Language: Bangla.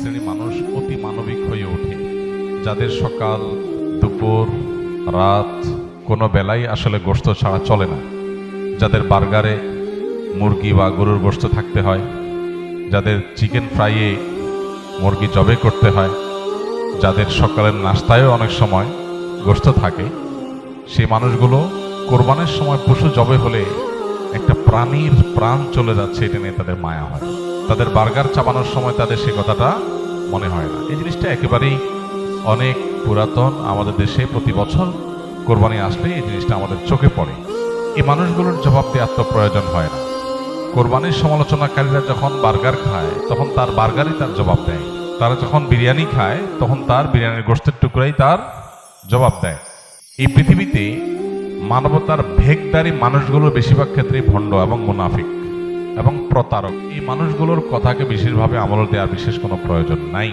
শ্রেণি মানুষ অতি মানবিক হয়ে ওঠে। যাদের সকাল, দুপুর, রাত কোনো বেলাই আসলে গোস্ত ছাড়া চলে না। যাদের বার্গারে মুরগি বা গরুর গোস্ত থাকতে হয়। যাদের চিকেন ফ্রাইয়ে মুরগি জবে করতে হয়। যাদের সকালের নাস্তায়ও অনেক সময় গোস্ত থাকে। সেই মানুষগুলো কোরবানের সময় পশু জবে হলে একটা প্রাণীর প্রাণ চলে যাচ্ছে, এটা নিয়ে তাদের মায়া হয়। তাদের বার্গার চাপানোর সময় তাদের সে কথাটা মনে হয় না। এই জিনিসটা একেবারেই অনেক পুরাতন আমাদের দেশে প্রতি বছর কোরবানি আসলে এই জিনিসটা আমাদের চোখে পড়ে। এই মানুষগুলোর জবাব দেওয়ার তো প্রয়োজন হয় না। কোরবানির সমালোচনাকারীরা যখন বার্গার খায়, তখন তার বার্গারই তার জবাব দেয়। তারা যখন বিরিয়ানি খায়, তখন তার বিরিয়ানির গোষ্ঠের টুকরাই তার জবাব দেয়। এই পৃথিবীতে মানবতার ভেগদারি মানুষগুলোর বেশিরভাগ ক্ষেত্রেই ভণ্ড এবং মুনাফিক। এবং প্রতারক। এই মানুষগুলোর কথাকে বিশেষভাবে আমল দেওয়ার বিশেষ কোনো প্রয়োজন নাই।